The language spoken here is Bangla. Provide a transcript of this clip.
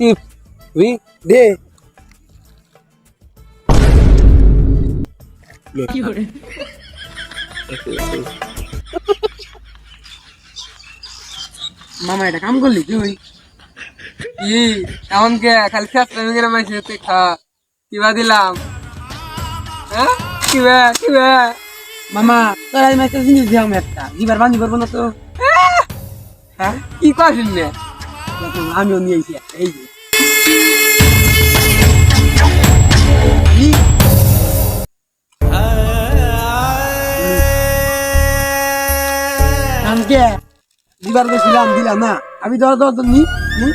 তুই দে মামা এটা কাম করলি তুই? কি এমন কে? খালি টাইমে গেলে মাইছে তুই খা। কিবা দিলাম? হ্যাঁ? কিবা কিবা মামা তোর আজ মাইতে জিনিস দিলাম একটা। দিবার বান্ধি পারব না তো? হ্যাঁ? কি করছিস নে দেখো, আমিও নিয়ে এসেছি একটা, এই যে। দিবার গেছিলাম দিলাম না আমি দর দর নি নি?